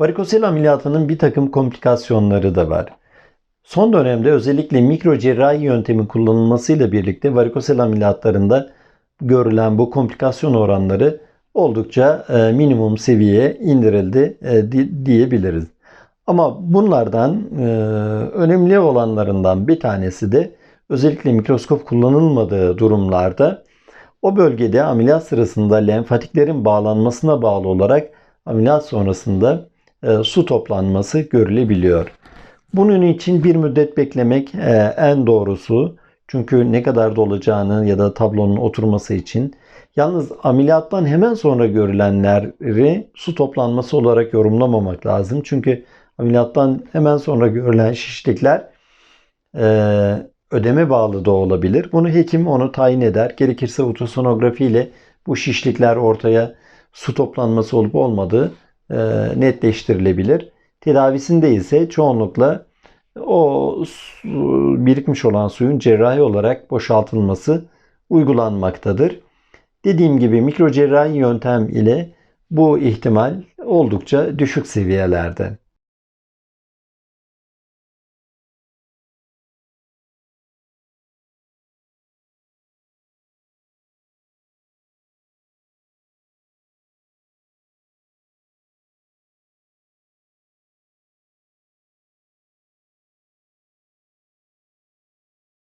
Varikosel ameliyatının bir takım komplikasyonları da var. Son dönemde özellikle mikro cerrahi yöntemi kullanılmasıyla birlikte varikosel ameliyatlarında görülen bu komplikasyon oranları oldukça e, minimum seviyeye indirildi e, di- diyebiliriz. Ama bunlardan e, önemli olanlarından bir tanesi de özellikle mikroskop kullanılmadığı durumlarda o bölgede ameliyat sırasında lenfatiklerin bağlanmasına bağlı olarak ameliyat sonrasında su toplanması görülebiliyor. Bunun için bir müddet beklemek e, en doğrusu. Çünkü ne kadar dolacağını ya da tablonun oturması için. Yalnız ameliyattan hemen sonra görülenleri su toplanması olarak yorumlamamak lazım. Çünkü ameliyattan hemen sonra görülen şişlikler e, ödeme bağlı da olabilir. Bunu hekim onu tayin eder. Gerekirse ultrasonografi ile bu şişlikler ortaya su toplanması olup olmadığı e, netleştirilebilir. Tedavisinde ise çoğunlukla o birikmiş olan suyun cerrahi olarak boşaltılması uygulanmaktadır. Dediğim gibi mikro cerrahi yöntem ile bu ihtimal oldukça düşük seviyelerde.